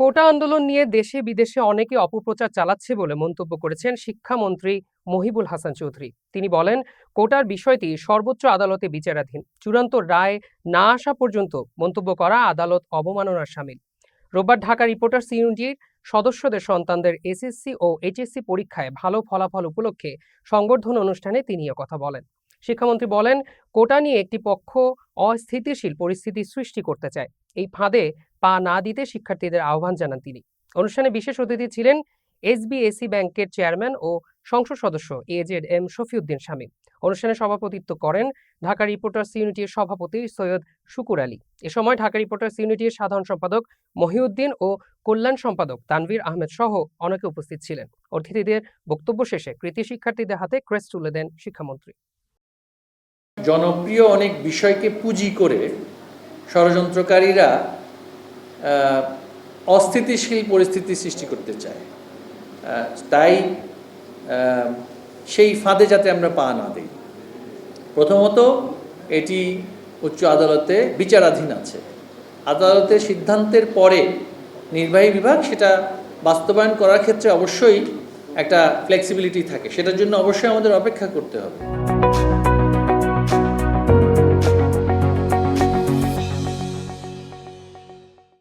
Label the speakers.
Speaker 1: কোটা আন্দোলন নিয়ে দেশে বিদেশে অনেকে অপপ্রচার চালাচ্ছে বলে মন্তব্য করেছেন শিক্ষামন্ত্রী মহিবুল হাসান চৌধুরী তিনি বলেন কোটার বিষয়টি সর্বোচ্চ আদালতে বিচারাধীন চূড়ান্ত রায় না আসা পর্যন্ত মন্তব্য করা আদালত অবমাননার সামিল রোববার ঢাকা রিপোর্টার্স ইউনিটির সদস্যদের সন্তানদের এসএসসি ও এইচএসসি পরীক্ষায় ভালো ফলাফল উপলক্ষে সংবর্ধন অনুষ্ঠানে তিনি কথা বলেন শিক্ষামন্ত্রী বলেন কোটা নিয়ে একটি পক্ষ অস্থিতিশীল পরিস্থিতি সৃষ্টি করতে চায় এই ফাঁদে পা না দিতে শিক্ষার্থীদের আহ্বান জানান তিনি অনুষ্ঠানে বিশেষ অতিথি ছিলেন এসবিএসি ব্যাংকের চেয়ারম্যান ও সংসদ সদস্য এজেড এম শফিউদ্দিন স্বামী অনুষ্ঠানে সভাপতিত্ব করেন ঢাকা রিপোর্টার্স ইউনিটির সভাপতি সৈয়দ শুকুর আলী এ সময় ঢাকা রিপোর্টার্স ইউনিটির সাধারণ সম্পাদক মহিউদ্দিন ও কল্যাণ সম্পাদক তানভীর আহমেদ সহ অনেকে উপস্থিত ছিলেন অতিথিদের বক্তব্য শেষে কৃতি শিক্ষার্থীদের হাতে ক্রেস্ট তুলে দেন শিক্ষামন্ত্রী
Speaker 2: জনপ্রিয় অনেক বিষয়কে পুঁজি করে ষড়যন্ত্রকারীরা অস্থিতিশীল পরিস্থিতি সৃষ্টি করতে চায় তাই সেই ফাঁদে যাতে আমরা পা না দিই প্রথমত এটি উচ্চ আদালতে বিচারাধীন আছে আদালতের সিদ্ধান্তের পরে নির্বাহী বিভাগ সেটা বাস্তবায়ন করার ক্ষেত্রে অবশ্যই একটা ফ্লেক্সিবিলিটি থাকে সেটার জন্য অবশ্যই আমাদের অপেক্ষা করতে হবে